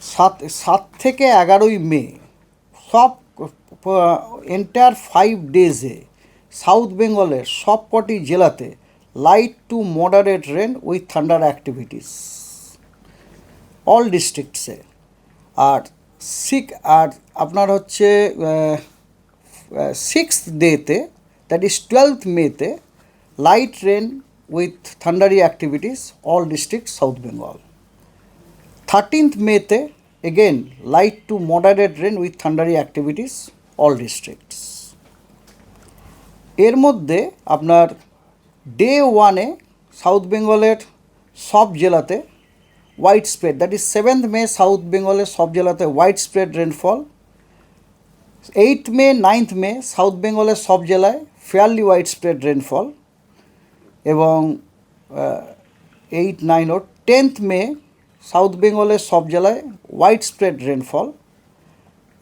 সাত সাত থেকে এগারোই মে, সব এন্টায়ার ফাইভ ডেজে সাউথ বেঙ্গলের সব কটি জেলাতে light to moderate rain with thunder activities all ডিস্ট্রিক্টসে আর সিক আর আপনার হচ্ছে সিক্স ডেতে দ্যাট ইজ টুয়েলথ মেতে light rain with thundery activities all district south Bengal thirteenth মেতে again light to moderate rain with thundery activities all districts এর মধ্যে আপনার ডে ওয়ানে সাউথ বেঙ্গলের সব জেলাতে widespread that is seventh May south বেঙ্গলের সব জেলাতে widespread rainfall eight May ninth May south বেঙ্গলের সব জেলায় ফেয়ারলি হোয়াইট স্প্রেড রেনফল এবং এইট নাইন ও টেন্থ মে সাউথ বেঙ্গলের সব জেলায় হোয়াইট স্প্রেড রেনফল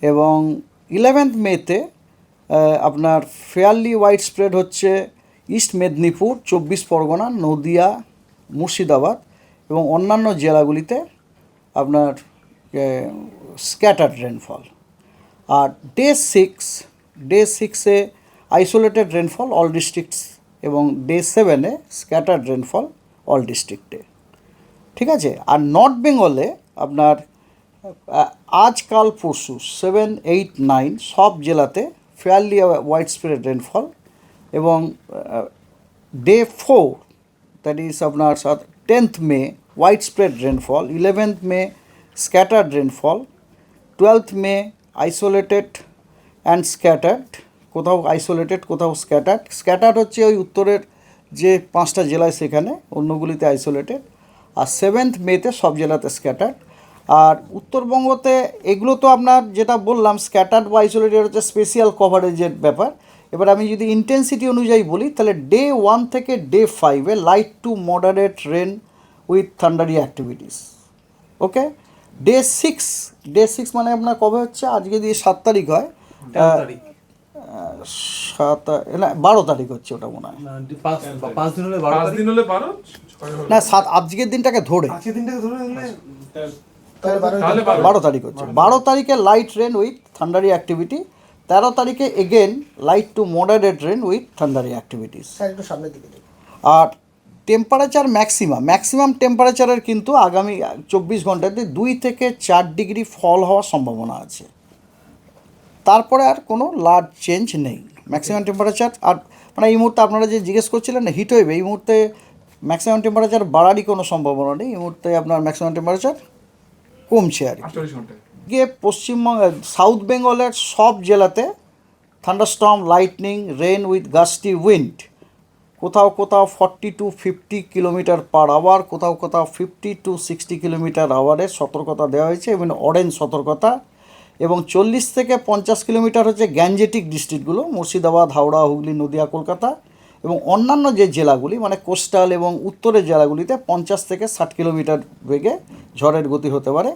এবং ইলেভেন্থ মেতে আপনার ফেয়ারলি হোয়াইট স্প্রেড হচ্ছে ইস্ট মেদিনীপুর, চব্বিশ পরগনা, নদিয়া, মুর্শিদাবাদ এবং অন্যান্য জেলাগুলিতে আপনার স্ক্যাটার্ড রেনফল। আর ডে সিক্স, ডে সিক্সে আইসোলেটেড রেনফল, অল ডিস্ট্রিক্টস এবং ডে সেভেনে স্ক্যাটার্ড রেনফল, অল ডিস্ট্রিক্টে। ঠিক আছে? আর নর্থ বেঙ্গলে আপনার আহ, আজকাল পরশু সেভেন এইট নাইন সব জেলাতে ফেয়ারলি ওয়াইড স্প্রেড রেনফল এবং ডে ফোর দ্যাট ইজ আপনার tenth May widespread rainfall eleventh May scattered rainfall twelfth May isolated and scattered কোথাও আইসোলেটেড কোথাও স্ক্যাটার্ড স্ক্যাটার্ড হচ্ছে ওই উত্তরের যে পাঁচটা জেলায় সেখানে অন্যগুলিতে আইসোলেটেড আর সেভেন্থ মেতে সব জেলাতে স্ক্যাটার্ড আর উত্তরবঙ্গতে এগুলো তো আপনার যেটা বললাম স্ক্যাটার্ড বা আইসোলেটেড হচ্ছে স্পেশিয়াল কভারেজের ব্যাপার। এবার আমি যদি ইন্টেন্সিটি অনুযায়ী বলি তাহলে ডে ওয়ান থেকে ডে ফাইভে light to moderate rain with thundery activities okay day six day six মানে আপনার কবে হচ্ছে? আজকে দিয়ে সাত তারিখ হয়। সাত না বারো তারিখ হচ্ছে ওটা মনে হয়। পাঁচ পাঁচ দিন হলে বারো দিন হলে বারো? না সাত আজকের দিনটাকে ধরে। আজকে দিনটাকে ধরে বারো বারো তারিখ। হচ্ছে। বারো তারিখে light rain with thundery activity তেরো তারিখে again light to moderate rain with thundery activities একটু সামনের দিকে আর টেম্পারেচার ম্যাক্সিমাম ম্যাক্সিমাম টেম্পারেচারের কিন্তু আগামী চব্বিশ ঘন্টাতে দুই থেকে চার ডিগ্রি ফল হওয়ার সম্ভাবনা আছে। তারপরে আর কোনো লার্জ চেঞ্জ নেই। ম্যাক্সিমাম টেম্পারেচার আর মানে এই মুহূর্তে আপনারা যে জিজ্ঞেস করছিলেন না হিট ওয়েভ এই মুহূর্তে ম্যাক্সিমাম টেম্পারেচার বাড়ারই কোনো সম্ভাবনা নেই। এই মুহূর্তে আপনার ম্যাক্সিমাম টেম্পারেচার কমছে আর কি। গিয়ে পশ্চিমবঙ্গ সাউথ বেঙ্গলের সব জেলাতে thunderstorm lightning rain with gusty wind কোথাও কোথাও forty to fifty kilometre per hour কোথাও কোথাও ফিফটি টু সিক্সটি কিলোমিটার আওয়ারের সতর্কতা দেওয়া হয়েছে এবং অরেঞ্জ সতর্কতা। এবং চল্লিশ থেকে পঞ্চাশ কিলোমিটার হচ্ছে গ্যাঞ্জেটিক ডিস্ট্রিক্টগুলো মুর্শিদাবাদ হাওড়া হুগলি নদিয়া কলকাতা। এবং অন্যান্য যে জেলাগুলি মানে কোস্টাল এবং উত্তরের জেলাগুলিতে পঞ্চাশ থেকে ষাট কিলোমিটার বেগে ঝড়ের গতি হতে পারে।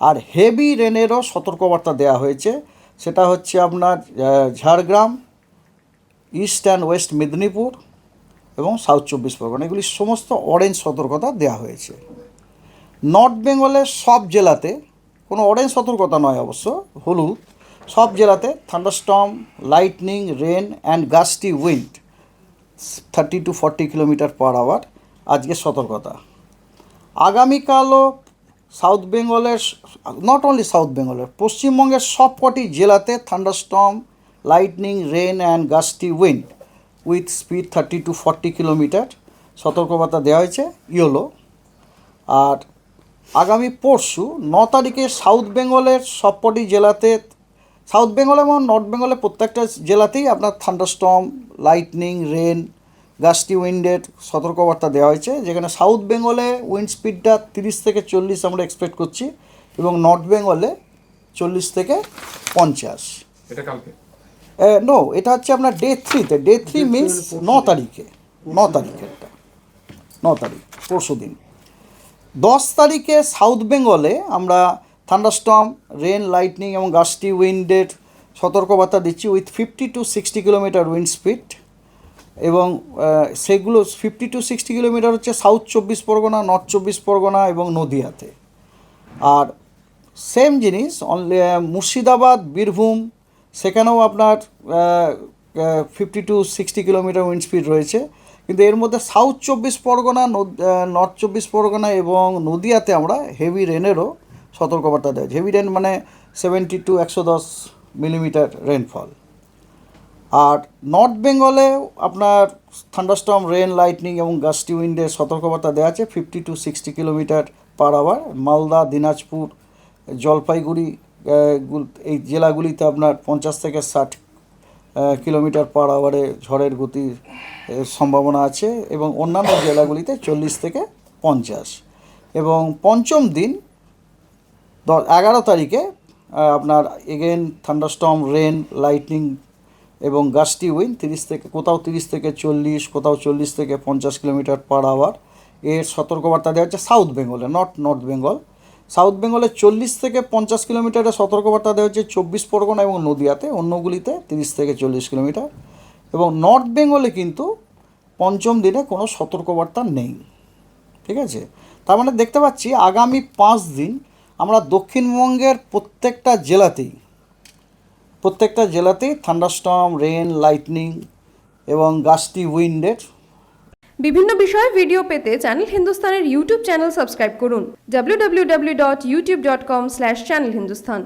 আর হেভি রেনেরও সতর্কবার্তা দেওয়া হয়েছে। সেটা হচ্ছে আপনার Jhargram, east and west Medinipur এবং সাউথ চব্বিশ পরগনা। এগুলি সমস্ত অরেঞ্জ সতর্কতা দেওয়া হয়েছে। নর্থ বেঙ্গলের সব জেলাতে, কোনো অরেঞ্জ সতর্কতা নয় অবশ্য, হলুদ, সব জেলাতে thunderstorm, lightning, rain and gusty wind thirty to forty kilometre per hour আজকে সতর্কতা। আগামীকালও সাউথ বেঙ্গলের নট অনলি সাউথ বেঙ্গলের পশ্চিমবঙ্গের সব কটি জেলাতে thunderstorm lightning rain and gusty wind with speed thirty to forty kilometre সতর্কবার্তা দেওয়া হয়েছে, ইয়োলো। আর আগামী পরশু, ন তারিখে সাউথ বেঙ্গলের সবকটি জেলাতে সাউথ বেঙ্গল এবং নর্থ বেঙ্গলের প্রত্যেকটা জেলাতেই আপনার থান্ডারস্টর্ম লাইটনিং রেন গাস্টি উইন্ডের সতর্কবার্তা দেওয়া হয়েছে যেখানে সাউথ বেঙ্গলে উইন্ড স্পিডটা তিরিশ থেকে চল্লিশ আমরা এক্সপেক্ট করছি এবং নর্থ বেঙ্গলে চল্লিশ থেকে পঞ্চাশ। এটা কালকে? নো এটা হচ্ছে আপনার ডে থ্রিতে ডে থ্রি মিনস ন তারিখে ন তারিখেরটা। ন তারিখ পরশু দিন। দশ তারিখে সাউথ বেঙ্গলে আমরা থান্ডারস্টর্ম রেন লাইটনিং এবং গাস্টি উইন্ডের সতর্কবার্তা দিচ্ছি with fifty to sixty kilometre wind speed এবং সেগুলো ফিফটি টু সিক্সটি কিলোমিটার হচ্ছে সাউথ চব্বিশ পরগনা নর্থ চব্বিশ পরগনা এবং নদিয়াতে। আর সেম জিনিস অনলি মুর্শিদাবাদ, বীরভূম, সেখানেও আপনার fifty to sixty kilometre wind speed রয়েছে। কিন্তু এর মধ্যে সাউথ চব্বিশ পরগনা নর্থ চব্বিশ পরগনা এবং নদিয়াতে আমরা হেভি রেনেরও সতর্কবার্তা দেয়। হেভি রেন মানে সেভেন্টি টু একশো দশ মিলিমিটার রেনফল আর নর্থ বেঙ্গলে আপনার থান্ডারস্টর্ম রেন লাইটনিং এবং গাস্টি উইন্ডের সতর্কবার্তা দেওয়া আছে fifty to sixty kilometre per hour Malda, Dinajpur, Jalpaiguri এই জেলাগুলিতে আপনার পঞ্চাশ থেকে ষাট কিলোমিটার পার আওয়ারে ঝড়ের গতির সম্ভাবনা আছে এবং অন্যান্য জেলাগুলিতে চল্লিশ থেকে পঞ্চাশ। এবং পঞ্চম দিন দ- এগারো তারিখে আপনার এগেন থান্ডারস্টম রেন লাইটনিং এবং গাস্টি উইন তিরিশ থেকে, কোথাও তিরিশ থেকে চল্লিশ, কোথাও চল্লিশ থেকে পঞ্চাশ কিলোমিটার পার আওয়ার এর সতর্কবার্তা দেওয়া হচ্ছে সাউথ বেঙ্গলে নট নর্থ বেঙ্গল সাউথ বেঙ্গলে চল্লিশ থেকে পঞ্চাশ কিলোমিটারের সতর্কবার্তা দেওয়া হচ্ছে চব্বিশ পরগনা এবং নদিয়াতে, অন্যগুলিতে তিরিশ থেকে চল্লিশ কিলোমিটার। এবং নর্থ বেঙ্গলে কিন্তু পঞ্চম দিনে কোনো সতর্কবার্তা নেই। ঠিক আছে? তার মানে দেখতে পাচ্ছি আগামী পাঁচ দিন আমরা দক্ষিণবঙ্গের প্রত্যেকটা জেলাতেই প্রত্যেকটা জেলাতেই থান্ডারস্টর্ম রেন লাইটনিং এবং গাস্টি উইন্ডের বিভিন্ন বিষয়ে ভিডিও পেতে চ্যানেল হিন্দুস্তানের ইউটিউব চ্যানেল সাবস্ক্রাইব করুন। www.youtube.com/channelhindustan